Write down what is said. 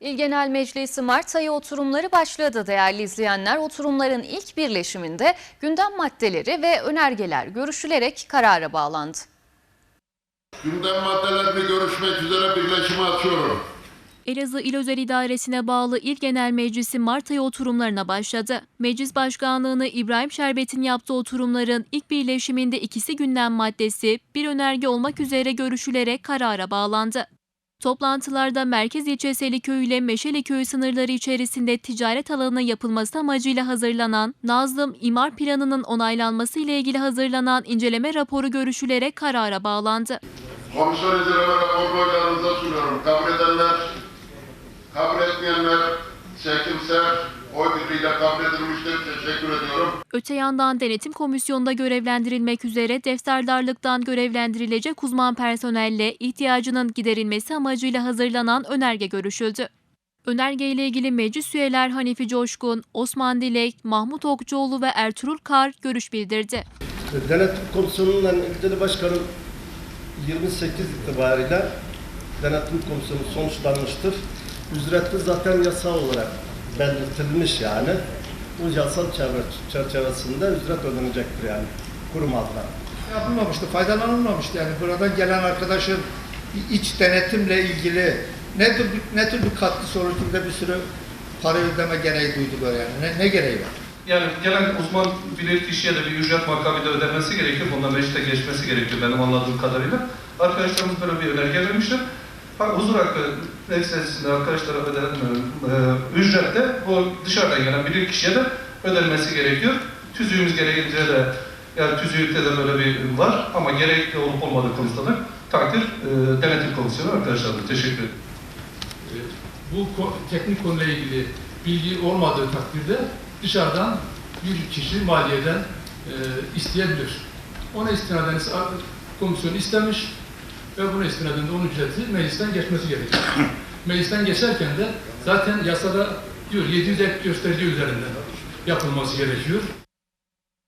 İl Genel Meclisi Mart ayı oturumları başladı değerli izleyenler. Oturumların ilk birleşiminde gündem maddeleri ve önergeler görüşülerek karara bağlandı. Gündem maddelerini görüşmek üzere birleşimi açıyorum. Elazığ İl Özel İdaresi'ne bağlı İl Genel Meclisi Mart ayı oturumlarına başladı. Meclis Başkanlığı'nı İbrahim Şerbet'in yaptığı oturumların ilk birleşiminde ikisi gündem maddesi bir önerge olmak üzere görüşülerek karara bağlandı. Toplantılarda Merkez İlçesi Köy ile Meşeli Köyü sınırları içerisinde ticaret alanına yapılması amacıyla hazırlanan Nazım İmar Planı'nın onaylanması ile ilgili hazırlanan inceleme raporu görüşülerek karara bağlandı. Komisyon inceleme raporunu oylarınıza sunuyorum. Kabul edenler, kabul etmeyenler, çekimser, oy birliğiyle kabul edilmiştir. Teşekkür ediyorum. Öte yandan denetim komisyonunda görevlendirilmek üzere defterdarlıktan görevlendirilecek uzman personelle ihtiyacının giderilmesi amacıyla hazırlanan önerge görüşüldü. Önerge ile ilgili meclis üyeler Hanifi Coşkun, Osman Dilek, Mahmut Okçuoğlu ve Ertuğrul Kar görüş bildirdi. Denetim Komisyonu'ndan ilgili başkanım 28 itibariyle denetim komisyonu sonuçlanmıştır. Ücretli zaten yasal olarak belirtilmiş yani. Bu yasal çerçeve- çerçevesinde ücret ödenecektir yani kurum adına. yapılmamıştı, faydalanılmamıştı. Yani buradan gelen arkadaşın iç denetimle ilgili ne tür, ne tür bir katkısı olur ki bir bir sürü para ödeme gereği duydular yani. Ne, ne gereği var? Yani gelen uzman bilir kişiye de bir ücret makabinde ödenmesi gerekiyor. Bunda mecliste geçmesi gerekiyor benim anladığım kadarıyla. Arkadaşlarımız böyle bir önerge vermişler. Ha, Huzur hakkı meselesinde arkadaşlara ödenen e, ücret de bu dışarıdan gelen bilir kişiye de ödenmesi gerekiyor. Tüzüğümüz gereğince de yani tüzüğümüzde de böyle bir var ama gerekli olup olmadığı konusunda da takdir e, denetim komisyonu arkadaşlarımız. Teşekkür ederim. bu ko- teknik konuyla ilgili bilgi olmadığı takdirde dışarıdan bir kişi maliyeden e, isteyebilir. Ona istinaden komisyon istemiş ve buna istinaden de onun ücreti meclisten geçmesi gerekiyor. meclisten geçerken de zaten yasada diyor 700 ek gösterge üzerinden yapılması gerekiyor.